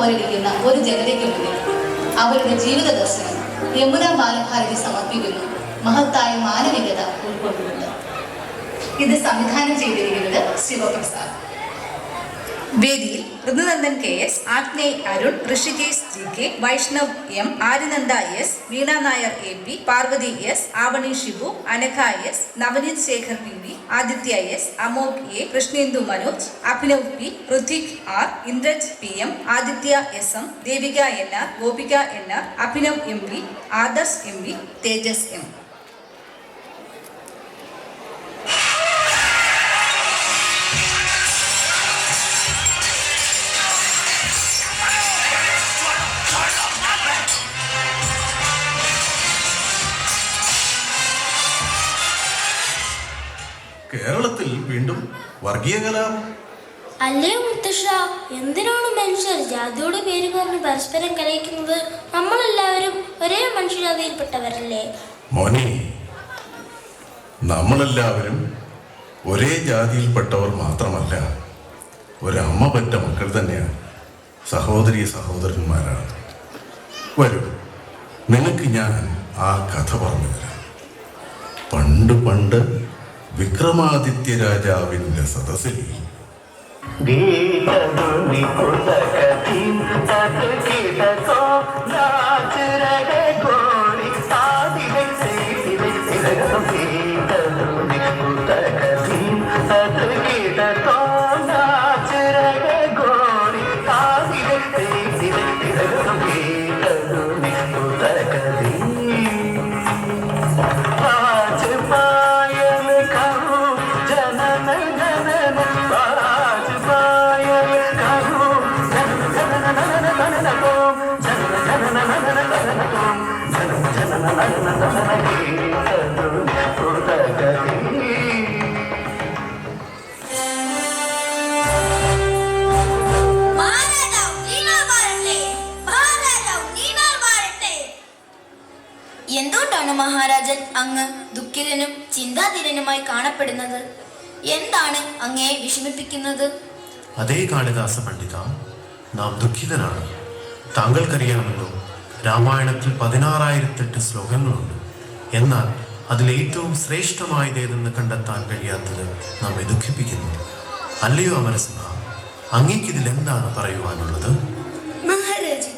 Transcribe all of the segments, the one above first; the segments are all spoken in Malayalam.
പോലിരിക്കുന്ന ഒരു ജനതയ്ക്ക് മുന്നിൽ അവരുടെ ജീവിത ദർശനം യമുന ബാലഭാരതി സമർപ്പിക്കുന്നു. മഹത്തായ മാനവികത ഉൾക്കൊണ്ടുകൊണ്ട് ഇത് സംവിധാനം ചെയ്തിരിക്കുന്നത് ശിവപ്രസാദ്. വേദിയിൽ Rithunandan K S Agney Arun Rishikesh G K Vaishnav M Aryananda S Veena Nair A P Parvathy S Avani Shibu Anagha S Navaneeth Shekhar P V Aditya S Amok A Krishnendu Manoj Abhinav P Rithik R Indraj P M Aditya S M Devika N R Gopika N R Abhinav M P Adarsh M P Tejas M വീണ്ടും വർഗീയ കലാപം. അല്ലേ മുത്തശ്ശ? എന്തിനാണ് മനുഷ്യർ ജാതിയുടെ പേര് പറഞ്ഞ് പരസ്പരം കലയിക്കുന്നത്? നമ്മളെല്ലാവരും ഒരേ മനുഷ്യജാതിയിൽപ്പെട്ടവരല്ലേ? മോനെ നമ്മളെല്ലാവരും ഒരേ ജാതിയിൽപ്പെട്ടവർ മാത്രമല്ല ഒരമ്മ പറ്റ മക്കൾ തന്നെയാണ് സഹോദരി സഹോദരന്മാരാണ്. വരൂ നിനക്ക് ഞാൻ ആ കഥ പറഞ്ഞു തരാം. പണ്ട് പണ്ട് വിക്രമാദിത്യ രാജാവിന്റെ സദസ്സിൽ. ഗീതമുനി കുലകഥീം തത് മഹാരാജൻ അങ്ങ് ദുഃഖിതനും ചിന്താതിരനുമായി കാണപ്പെടുന്നത്? എന്താണ് അങ്ങയെ വിഷമിപ്പിക്കുന്നത്? അതേ കാളിദാസ പണ്ഡിത നാം ദുഃഖിതനാണ് താങ്കൾക്കറിയാമല്ലോ രാമായണത്തിൽ പതിനാറായിരത്തെട്ട് ശ്ലോകങ്ങളുണ്ട്. എന്നാൽ അതിൽ ഏറ്റവും ശ്രേഷ്ഠമായതേതെന്ന് കണ്ടെത്താൻ കഴിയാത്തത് നമ്മെ ദുഃഖിപ്പിക്കുന്നു. അല്ലയോ അമരസിംഹ അങ്ങേക്കിതിൽ എന്താണ് പറയുവാനുള്ളത്? മഹാരാജ്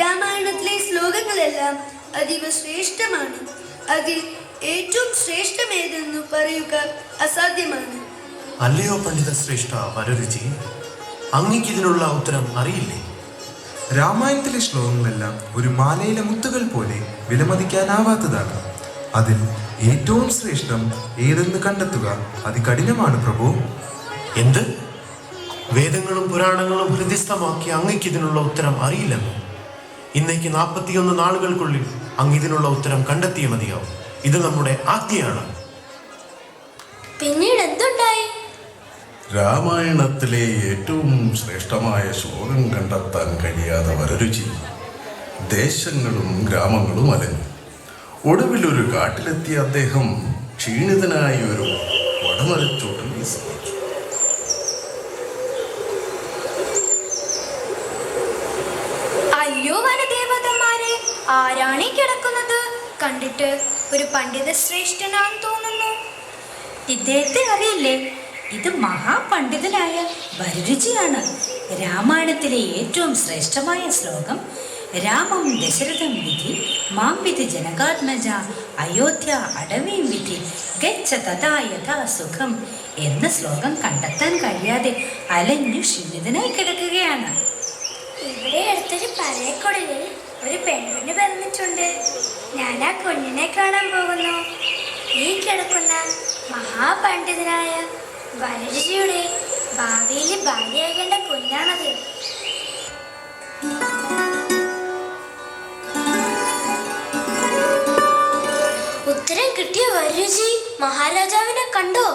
രാമായണത്തിലെ ശ്ലോകങ്ങളെല്ലാം അതീവ ശ്രേഷ്ഠമാണ് അതിൽ ഏറ്റവും ശ്രേഷ്ഠമേതെന്ന് പറയുക അസാധ്യമാണ്. അല്ലയോ പണ്ഡിത ശ്രേഷ്ഠ വരരുചി? അങ്ങക്ക് ഇതിനുള്ള ഉത്തരം അറിയില്ലേ? രാമായണത്തിലെ ശ്ലോകങ്ങളെല്ലാം ഒരു മാലയിലെ മുത്തുകൾ പോലെ വിലമതിക്കാനാവാത്തതാണ്. അതിൽ ഏറ്റവും ശ്രേഷ്ഠം ഏതെന്ന് കണ്ടെത്തുക അത് അതികഠിനമാണ് പ്രഭു. എന്ത്? വേദങ്ങളും പുരാണങ്ങളും ഹൃദയസ്ഥമാക്കി അങ്ങയ്ക്ക് ഇതിനുള്ള ഉത്തരം അറിയില്ലെന്നോ? ഇന്നേക്ക് നാൽപ്പത്തിയൊന്ന് നാളുകൾക്കുള്ളിൽ അങ്ങ് ഇതിനുള്ള ഉത്തരം കണ്ടെത്തിയേ മതിയാവും. ഇത് നമ്മുടെ ആജ്ഞയാണ്. പിന്നീട് എന്തുണ്ടായി? രാമായണത്തിലെ ഏറ്റവും ശ്രേഷ്ഠമായ ശ്ലോകം കണ്ടെത്താൻ കഴിയാതെ വരരുചി. ദേശങ്ങളും ഗ്രാമങ്ങളും അലഞ്ഞു. ഒടുവിൽ ഒരു കാട്ടിലെത്തിയ അദ്ദേഹം ക്ഷീണിതനായി ഒരു വടമരച്ചോട്ടിൽ അയ്യോ വനദേവതന്മാരെ ആരാണീ കിടക്കുന്നത് കണ്ടിട്ട് ഒരു പണ്ഡിത ശ്രേഷ്ഠനാണെന്ന് തോന്നുന്നു. ഇദ്ദേഹത്തെ അറിയില്ലേ? ഇത് മഹാപണ്ഡിതനായ ഭരുചിയാണ് രാമായണത്തിലെ ഏറ്റവും ശ്രേഷ്ഠമായ ശ്ലോകം രാമം ദശരഥം വിധി മാം വിധി ജനകാത്മജ അയോധ്യ അടവീം വിധി ഗച്ഛ തഥാ യഥാ സുഖം എന്ന ശ്ലോകം കണ്ടെത്താൻ കഴിയാതെ അലഞ്ഞു ക്ഷീണിതനായി കിടക്കുകയാണ്. ഇവിടെ അടുത്തൊരു പഴയ കുടലിൽ ഒരു പെൺകുഞ്ഞ് പിറന്നിട്ടുണ്ട് ഞാൻ ആ കുഞ്ഞിനെ കാണാൻ പോകുന്നു. ഈ കിടക്കുന്ന മഹാപണ്ഡിതനായ വരരുചിയുടെ ഭാവിയിൽ ഭാര്യയാകേണ്ട കുഞ്ഞാണത്. ഉത്തരം കിട്ടിയ വരരുചി മഹാരാജാവിനെ കണ്ടോ?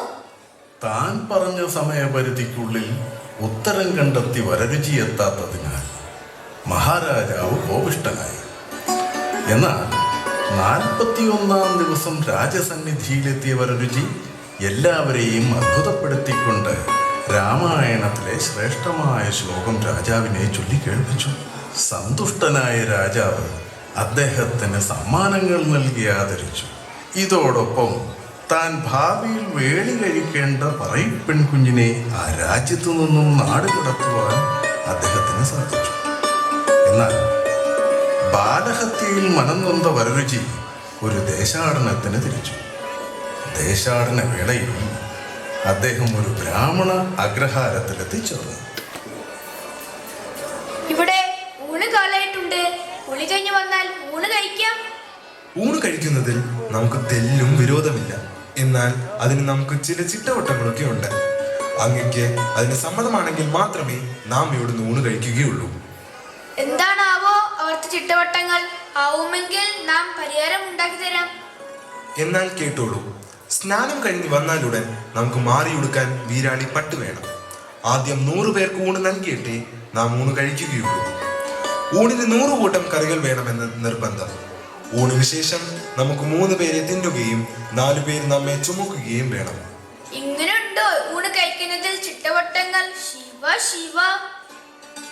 താൻ പറഞ്ഞ സമയപരിധിക്കുള്ളിൽ ഉത്തരം കണ്ടെത്തി വരരുചി എത്താത്തതിനാൽ മഹാരാജാവ് കോപിഷ്ടനായി എന്നാൽ നാൽപ്പത്തിയൊന്നാം ദിവസം രാജസന്നിധിയിലെത്തിയ വരരുചി എല്ലാവരെയും അത്ഭുതപ്പെടുത്തിക്കൊണ്ട് രാമായണത്തിലെ ശ്രേഷ്ഠമായ ശ്ലോകം രാജാവിനെ ചൊല്ലിക്കേൾപ്പിച്ചു സന്തുഷ്ടനായ രാജാവ് അദ്ദേഹത്തിന് സമ്മാനങ്ങൾ നൽകി ആദരിച്ചു. ഇതോടൊപ്പം താൻ ഭാവിയിൽ വേളി കഴിക്കേണ്ട പറയിപ്പെൺകുഞ്ഞിനെ ആ രാജ്യത്തു നിന്നും നാടുകടത്തുവാൻ അദ്ദേഹത്തിന് സാധിച്ചു. എന്നാൽ ബാലഹത്യയിൽ മനം നൊന്ത വരരുചി ഒരു ദേശാടനത്തിന് തിരിച്ചു. ദേശാടന വേളയിൽ അദ്ദേഹം ഒരു ബ്രാഹ്മണ അഗ്രഹാരത്തിലെത്തിച്ചേർന്നു. ഇവിടെ ഊണ് കാലായിട്ടുണ്ട്. കുളി കഴിഞ്ഞ് വന്നാൽ ഊണ് കഴിക്കാം. ഊണ് കഴിക്കുന്നതിൽ നമുക്ക് തെല്ലും വിരോധമില്ല. എന്നാൽ അതിന് നമുക്ക് ചില ചിട്ടവട്ടങ്ങളൊക്കെ ഉണ്ട് അങ്ങക്ക് അതിന് സമ്മതമാണെങ്കിൽ മാത്രമേ നാം ഇവിടുന്ന് ഊണ് കഴിക്കുകയുള്ളൂ. ചിട്ടവട്ടങ്ങൾ ആവുമെങ്കിൽ നാം പരിഹാരം ഉണ്ടാക്കി തരാം എന്നാൽ കേട്ടോളൂ സ്നാനം കഴിഞ്ഞ് വന്നാലുടൻ നമുക്ക് മാറിയെടുക്കാൻ വീരാളി പട്ട് വേണം. ആദ്യം നൂറു പേർക്ക് ഊണ് നൽകിയിട്ടേ നാം ഊണ് കഴിക്കുകയുള്ളൂ. ഊണിന് നൂറ് കൂട്ടം കറികൾ വേണമെന്ന് നിർബന്ധം. ഊണിന് ശേഷം നമുക്ക് മൂന്ന് പേരെ തിന്നുകയും നാലു പേര് നമ്മെ ചുമക്കുകയും വേണം. ഇങ്ങനെയുണ്ടോ? ഊണ് കഴിക്കുന്നതിൽ ചിട്ടവട്ടങ്ങൾ ശിവ ശിവ.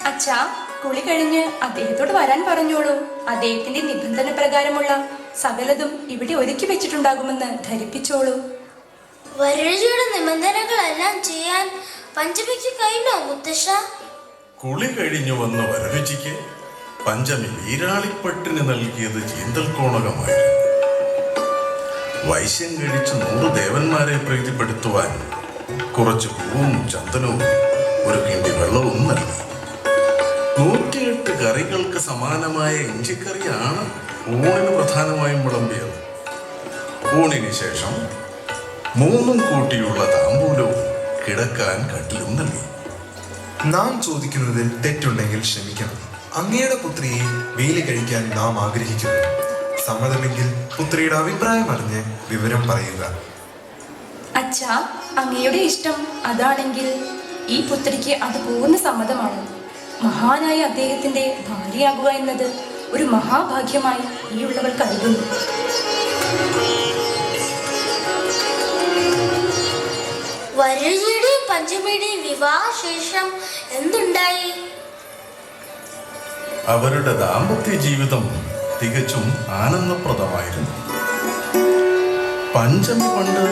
അച്ഛാ കുളി കഴിഞ്ഞ് അദ്ദേഹത്തോട് വരാൻ പറഞ്ഞോളൂ. അദ്ദേഹത്തിന്റെ നിബന്ധന പ്രകാരമുള്ള സകലതും ഇവിടെ ഒരുക്കി വെച്ചിട്ടുണ്ടാകുമെന്ന് ധരിപ്പിച്ചോളൂ. വരൾജിയുടെ നിബന്ധനകളെല്ലാം ചെയ്യാൻ പഞ്ചമിക്ക് കഴിഞ്ഞോ മുത്തശ്ശ? കുളി കഴിഞ്ഞു വന്ന വരരുചിക്ക് പഞ്ചമി വീരാളിപ്പട്ടിന് നൽകിയത് ചീന്തൽ കോണകമായിരുന്നു. വൈശ്യം കഴിച്ച് നൂറ് ദേവന്മാരെ പ്രീതിപ്പെടുത്തുവാൻ കുറച്ച് പൂവും ചന്ദനവും ഒരു കിണ്ടി വെള്ളവും നൽകി. നൂറ്റിയെട്ട് കറികൾക്ക് സമാനമായ ഇഞ്ചിക്കറിയാണ് ഊണിന് പ്രധാനമായും വിളമ്പിയത്. ഊണിന് ശേഷം മൂന്നും കൂട്ടിയുള്ള താമ്പൂലവും കിടക്കാൻ കട്ടിലും നൽകി. നാം ചോദിക്കുന്നതിൽ തെറ്റുണ്ടെങ്കിൽ ക്ഷമിക്കണം. അങ്ങയുടെ പുത്രിയെ വേലി കഴിക്കാൻ നാം ആഗ്രഹിക്കുന്നു. സമ്മതമെങ്കിൽ പുത്രിയുടെ അഭിപ്രായം അറിഞ്ഞ് വിവരം പറയുക. അച്ഛാ അങ്ങയുടെ ഇഷ്ടം അതാണെങ്കിൽ ഈ പുത്രിക്ക് അത് പൂർണ സമ്മതമാണ്? മഹാനായ അദ്ദേഹത്തിന്റെ ഭാര്യയാകുക എന്നത് ഒരു മഹാഭാഗ്യമായി ഈ ഉള്ളവർ കരുതുന്നു. വരരുചിയുടെയും പഞ്ചമിയുടെയും വിവാഹശേഷം എന്തുണ്ടായി? അവരുടെ ദാമ്പത്യ ജീവിതം തികച്ചും ആനന്ദപ്രദമായിരുന്നു. പഞ്ചമി പണ്ട്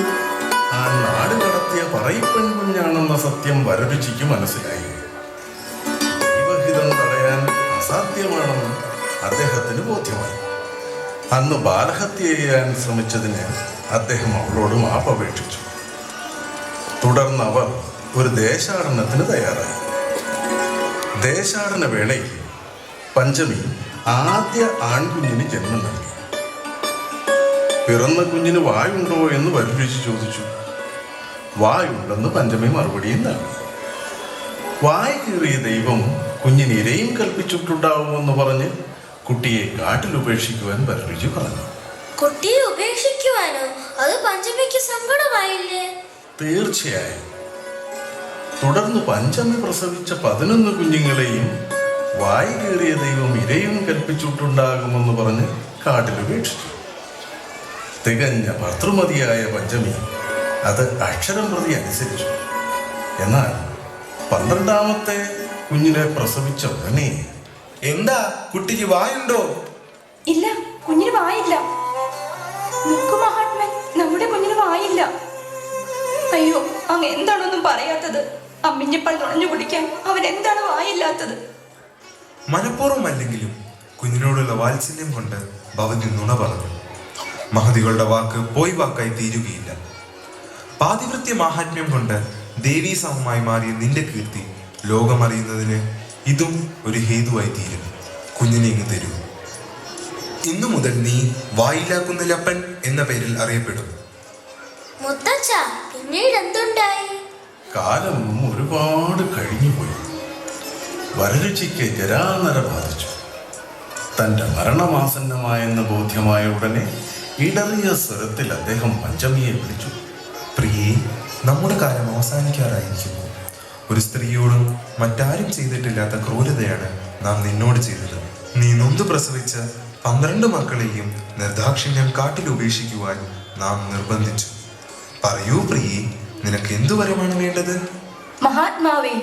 ആ നാട് കടത്തിയ പറയിപ്പെൺകുഞ്ഞാണെന്ന സത്യം വരരുചിക്ക് മനസ്സിലായി. അസാധ്യമാണെന്ന് അദ്ദേഹത്തിന് ബോധ്യമായി. അന്ന് ബാലഹത്യ ചെയ്യാൻ ശ്രമിച്ചതിന് അദ്ദേഹം അവളോട് മാപ്പ് അപേക്ഷിച്ചു തുടർന്ന് അവർ ഒരു ദേശാടനത്തിന് തയ്യാറായി. ദേശാടന വേളയിൽ പഞ്ചമി ആദ്യ ആൺകുഞ്ഞിന് ജന്മം നൽകി. പിറന്ന കുഞ്ഞിന് വായുണ്ടോ എന്ന് വരരുചി ചോദിച്ചു. വായുണ്ടെന്ന് പഞ്ചമി മറുപടിയും നൽകി. വായ് കീറിയ ദൈവം കുഞ്ഞിന് ഇരയും കൽപ്പിച്ചിട്ടുണ്ടാവുമെന്ന് പറഞ്ഞ് കുട്ടിയെ കാട്ടിൽ ഉപേക്ഷിക്കുവാൻ വരരുചി പറഞ്ഞു. കുട്ടിയെ ഉപേക്ഷിക്കുവാനോ? അത് പഞ്ചമിക്ക് സങ്കടമായില്ലേ? തീർച്ചയായും. തുടർന്ന് പഞ്ചമി പ്രസവിച്ച പതിനൊന്ന് കുഞ്ഞുങ്ങളെയും വായി കയറിയ ദൈവം ഇരയും കൽപ്പിച്ചിട്ടുണ്ടാകുമെന്ന് പറഞ്ഞ് കാട്ടിൽ ഉപേക്ഷിച്ചു. തികഞ്ഞ ഭർത്തൃമതിയായ പഞ്ചമി അത് അക്ഷരം പ്രതി അനുസരിച്ചു. എന്നാൽ പന്ത്രണ്ടാമത്തെ കുഞ്ഞിനെ പ്രസവിച്ച ഉടനെ എന്താ കുട്ടിക്ക് വായുണ്ടോ? ഇല്ല കുഞ്ഞിന് വായില്ല. നിൽക്കു മഹാത്മൻ നമ്മുടെ കുഞ്ഞിന് വായില്ല. അയ്യോ അങ്ങ് എന്താണൊന്നും പറയാത്തത്? അമ്മിഞ്ഞപ്പാൽ നുഴഞ്ഞു കുടിക്കാൻ അവൻ എന്താണ് വായില്ലാത്തത്? മനഃപൂർവം അല്ലെങ്കിലും കുഞ്ഞിനോടുള്ള വാത്സല്യം കൊണ്ട് ഭവതി നുണ പറഞ്ഞു. മഹതികളുടെ വാക്ക് പോയി വാക്കായി തീരുകയില്ല. പാതിവൃത്യ മാഹാത്മ്യം കൊണ്ട് ദേവീ സമമായി മാറിയ നിന്റെ കീർത്തി ലോകമറിയുന്നതിന് ഇതും ഒരു ഹേതുവായി തീരും കുഞ്ഞിനെ ഇങ്ങ് തരൂ. ഇന്നു മുതൽ നീ വായില്ലാ കുന്നിലപ്പൻ എന്ന പേരിൽ അറിയപ്പെടും. മുത്തച്ഛ പിന്നീട് എന്തുണ്ടായി? കാലം ഒരുപാട് കഴിഞ്ഞുപോയി വരരുചിക്ക് ജരാനര ബാധിച്ചു. തന്റെ മരണമാസന്നമായെന്ന് ബോധ്യമായ ഉടനെ ഇടറിയ സ്വരത്തിൽ അദ്ദേഹം പഞ്ചമിയെ വിളിച്ചു. പ്രിയേ നമ്മുടെ കാലം അവസാനിക്കാറായിരിക്കുന്നു. ഒരു സ്ത്രീയോടും മറ്റാരും ചെയ്തിട്ടില്ലാത്ത ക്രൂരതയാണ് നാം നിന്നോട് ചെയ്തത്. നീ നൊന്ത് പ്രസവിച്ച പന്ത്രണ്ട് മക്കളെയും നിർദാക്ഷിണ്യം കാട്ടിൽ ഉപേക്ഷിക്കുവാൻ നാം നിർബന്ധിച്ചു. പറയൂ പ്രിയേ നിനക്ക് എന്തു വരമാണ് വേണ്ടത്? മഹാത്മാവേ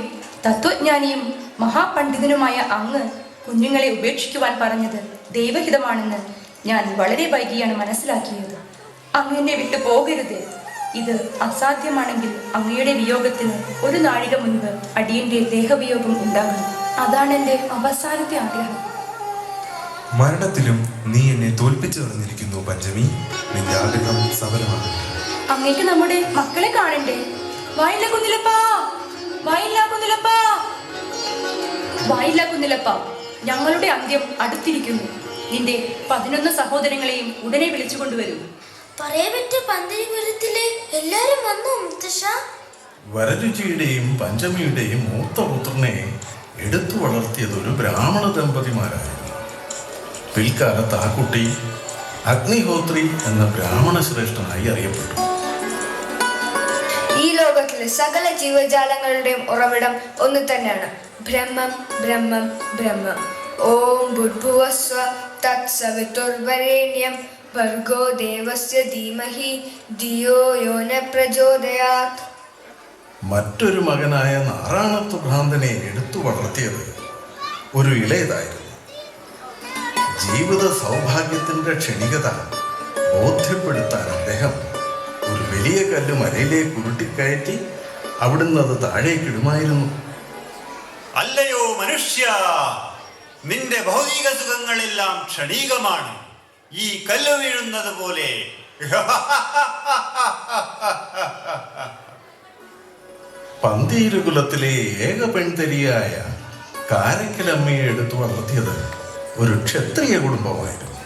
തത്വജ്ഞാനിയും മഹാപണ്ഡിതനുമായ അങ്ങ് കുഞ്ഞുങ്ങളെ ഉപേക്ഷിക്കുവാൻ പറഞ്ഞത് ദൈവഹിതമാണെന്ന് ഞാൻ വളരെ വൈകിയാണ് മനസ്സിലാക്കിയത്. അങ്ങനെ വിട്ടു പോകരുത് ഇത് അസാധ്യമാണെങ്കിൽ അങ്ങയുടെ വിയോഗത്തിന് ഒരു നാഴിക മുൻപ് അടിയന്റെ ദേഹവിയോഗം ഉണ്ടാകണം. അതാണ് എന്റെ അവസാനത്തെ ആഗ്രഹം. മരണത്തിലും നീ എന്നെ തോൽപ്പിച്ചു നടന്നിരിക്കുന്നു പഞ്ചമി നിന്റെ ആഗ്രഹം സഫലമാണ് അങ്ങേക്ക് നമ്മുടെ മക്കളെ കാണണ്ടേ? വായില്ല കുന്നിലപ്പാ. വായില്ല കുന്നിലപ്പാ. വായില്ല കുന്നിലപ്പ. ഞങ്ങളുടെ അന്ത്യം അടുത്തിരിക്കുന്നു. നിന്റെ പതിനൊന്ന് സഹോദരങ്ങളെയും ഉടനെ വിളിച്ചുകൊണ്ടുവരൂ. പന്തലിപുരത്തിലെ എല്ലാരും വന്നു മുത്തശ്ശ? വരരുചിയുടെയും പഞ്ചമിയുടെയും മൂത്ത പുത്രനെ എടുത്തു വളർത്തിയത് ഒരു ബ്രാഹ്മണ ദമ്പതിമാരായിരുന്നു. പിൽക്കാലത്ത് ആ കുട്ടി അഗ്നിഹോത്രി എന്ന ബ്രാഹ്മണ ശ്രേഷ്ഠനായി അറിയപ്പെട്ടു. ഈ ലോകത്തിലെ സകല ജീവജാലങ്ങളുടെയും ഉറവിടം ഒന്ന് തന്നെയാണ്. ബ്രഹ്മം ബ്രഹ്മം ബ്രഹ്മം. ഓം ഭുർഭുവസ്വ തത് സവിതുർവരേണ്യം ഭർഗോ ദേവസ്യ ധീമഹി ധിയോ യോ ന പ്രചോദയാത് മറ്റൊരു മകനായ നാരായണത്വ ഭ്രാന്തനെ എടുത്തു വളർത്തിയത് ഒരു ഇളയതായിരുന്നു. ജീവിത സൗഭാഗ്യത്തിന്റെ ക്ഷണികത ബോധ്യപ്പെടുത്താൻ അദ്ദേഹം ഒരു വലിയ കല്ല് മലയിലേക്ക് ഉരുട്ടിക്കയറ്റി അവിടുന്ന് അത് താഴേക്കിടുമായിരുന്നു. അല്ലയോ മനുഷ്യ നിന്റെ ഭൗതിക സുഖങ്ങളെല്ലാം ക്ഷണികമാണ്. ഈ കല്ല് വീഴുന്നത് പോലെ. പന്തീരുകുലത്തിലെ ഏക പെൺതരിയായ കാരക്കലമ്മയെ എടുത്തു വളർത്തിയത് ഒരു ക്ഷത്രിയ കുടുംബമായിരുന്നു.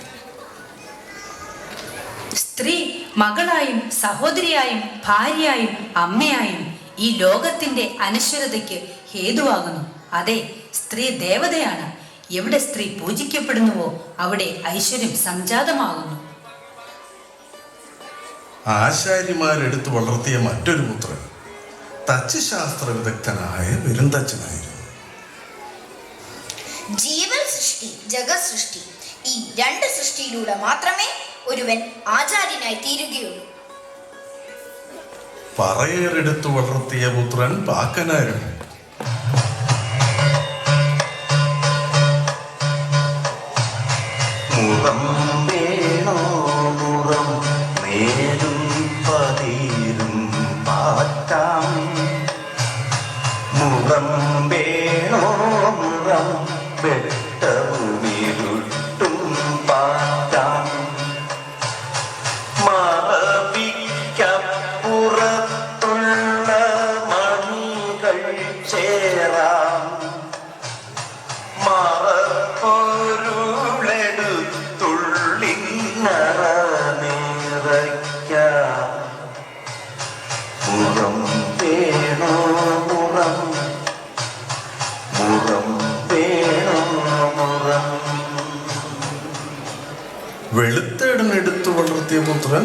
സ്ത്രീ മകളായും സഹോദരിയായും ഭാര്യയായും അമ്മയായും ഈ ലോകത്തിന്റെ അനശ്വരതയ്ക്ക് ഹേതുവാകുന്നു. അതെ സ്ത്രീ ദേവതയാണ്. എവിടെ സ്ത്രീ പൂജിക്കപ്പെടുന്നുവോ അവിടെ ഐശ്വര്യം സംജാതമാകുന്നു. ആശാരിമാരെടുത്തു വളർത്തിയ മറ്റൊരു പുത്രൻ തച്ചുശാസ്ത്ര വിദഗ്ധനായ പെരുന്തച്ചനായിരുന്നു. ജീവൻ സൃഷ്ടി ജഗത് സൃഷ്ടി. ഈ രണ്ട് സൃഷ്ടിയിലൂടെ മാത്രമേ ഒരുവൻ ആചാര്യനായി തീരുകയുള്ളൂ. പറയേറെടുത്തു വളർത്തിയ പുത്രൻ പാക്കനാരും see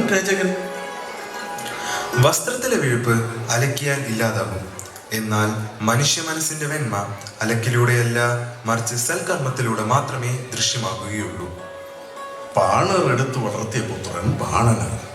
രചകൻ വസ്ത്രത്തിലെ വിഴുപ്പ് അലക്കിയാൽ ഇല്ലാതാകും. എന്നാൽ മനുഷ്യ മനസ്സിന്റെ വെണ്മ അലക്കിലൂടെയല്ല മറിച്ച് സൽകർമ്മത്തിലൂടെ മാത്രമേ ദൃശ്യമാകുകയുള്ളൂ. പാണർ എടുത്തു വളർത്തിയ പുത്രൻ ബാണനാണ്.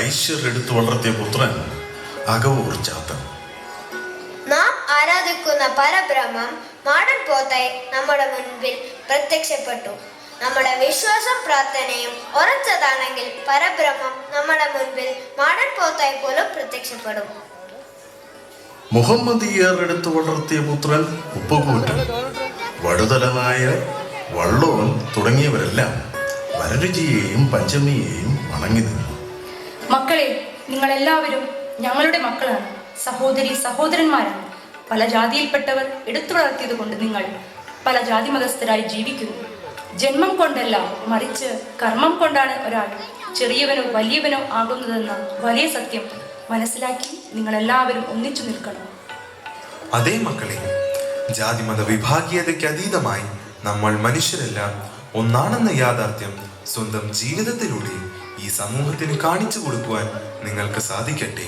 വൈശ്യർ എടുത്തു വളർത്തിയ പുത്രൻ അകവൂർ ചാത്തൻ. നാം ആരാധിക്കുന്ന പരബ്രഹ്മം മാടൻ പോത്തായി നമ്മുടെ മുൻപിൽ പ്രത്യക്ഷപ്പെട്ടു. നമ്മുടെ വിശ്വാസം പ്രാർത്ഥനയും ഉറച്ചതാണെങ്കിൽ പരബ്രഹ്മം നമ്മുടെ മുൻപിൽ മാടൻ പോത്തായി പോലും പ്രത്യക്ഷപ്പെടും. മുഹമ്മദിയർ എടുത്തു വളർത്തിയ പുത്രൻ ഉപ്പുകൂറ്റൻ. വടുതലനായ വള്ളോൻ തുടങ്ങിയവരെല്ലാം വരരുചിയെയും പഞ്ചമിയെയും വണങ്ങി നിന്നു. മക്കളെ നിങ്ങളെല്ലാവരും ഞങ്ങളുടെ മക്കളാണ്. സഹോദരി സഹോദരന്മാരാണ്. പല ജാതിയിൽപ്പെട്ടവർ എടുത്തു വളർത്തിയത് കൊണ്ട് നിങ്ങൾ പല ജാതി മതസ്ഥരായി ജീവിക്കുന്നു. ജന്മം കൊണ്ടല്ല മറിച്ച് കർമ്മം കൊണ്ടാണ് ഒരാൾ ചെറിയവനോ വലിയവനോ ആകുന്നതെന്ന വലിയ സത്യം മനസ്സിലാക്കി നിങ്ങളെല്ലാവരും ഒന്നിച്ചു നിൽക്കണം. അതേ മക്കളെ ജാതിമത വിഭാഗീയതയ്ക്ക് അതീതമായി നമ്മൾ മനുഷ്യരെല്ലാം ഒന്നാണെന്ന യാഥാർത്ഥ്യം സ്വന്തം ജീവിതത്തിലൂടെ ഈ സമൂഹത്തിന് കാണിച്ചു കൊടുക്കുവാൻ നിങ്ങൾക്ക് സാധിക്കട്ടെ.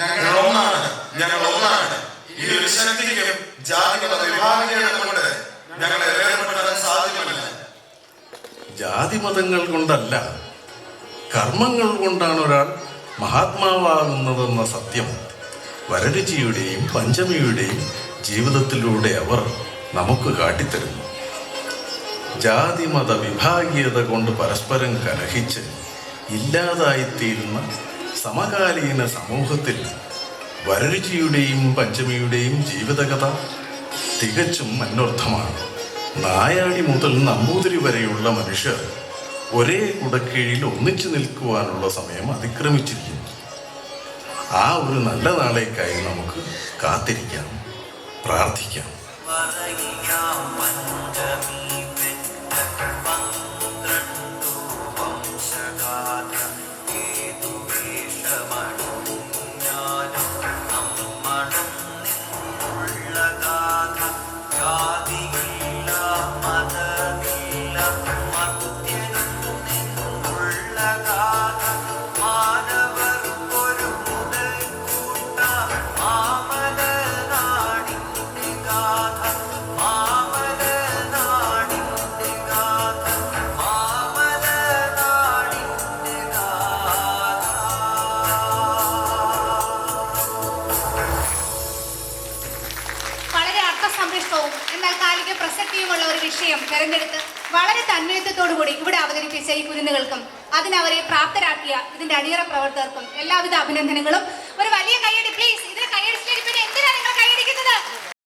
ഞങ്ങൾ ഒന്നാണ് ഞങ്ങൾ ഒന്നാണ്. ഈ ഒരു ശക്തിക്കും ജാതിമത വിഭാഗീയത കൊണ്ട് ഞങ്ങളെ വേർപെടുത്താൻ സാധ്യമല്ല ജാതിമതങ്ങൾ കൊണ്ടല്ല കർമ്മങ്ങൾ കൊണ്ടാണ് ഒരാൾ മഹാത്മാവാകുന്നതെന്ന സത്യം. വരരുചിയുടെയും പഞ്ചമിയുടെയും ജീവിതത്തിലൂടെ അവർ നമുക്ക് കാട്ടിത്തരുന്നു. ജാതിമത വിഭാഗീയത കൊണ്ട് പരസ്പരം കലഹിച്ച് ഇല്ലാതായിത്തീരുന്ന സമകാലീന സമൂഹത്തിൽ വരരുചിയുടെയും പഞ്ചമിയുടെയും ജീവിതകഥ തികച്ചും അന്വർത്ഥമാണ്. നായാടി മുതൽ നമ്പൂതിരി വരെയുള്ള മനുഷ്യർ ഒരേ കുടക്കീഴിൽ ഒന്നിച്ചു നിൽക്കുവാനുള്ള സമയം അതിക്രമിച്ചിരിക്കുന്നു. ആ ഒരു നല്ല നാളേക്കായി നമുക്ക് കാത്തിരിക്കാം പ്രാർത്ഥിക്കാം. Number one. വളരെ കൂടി ഇവിടെ അവതരിപ്പിച്ച ഈ കുരുന്നുകൾക്കും അതിനവരെ പ്രാപ്തരാക്കിയ ഇതിന്റെ അടിയറ പ്രവർത്തകർക്കും എല്ലാവിധ അഭിനന്ദനങ്ങളും.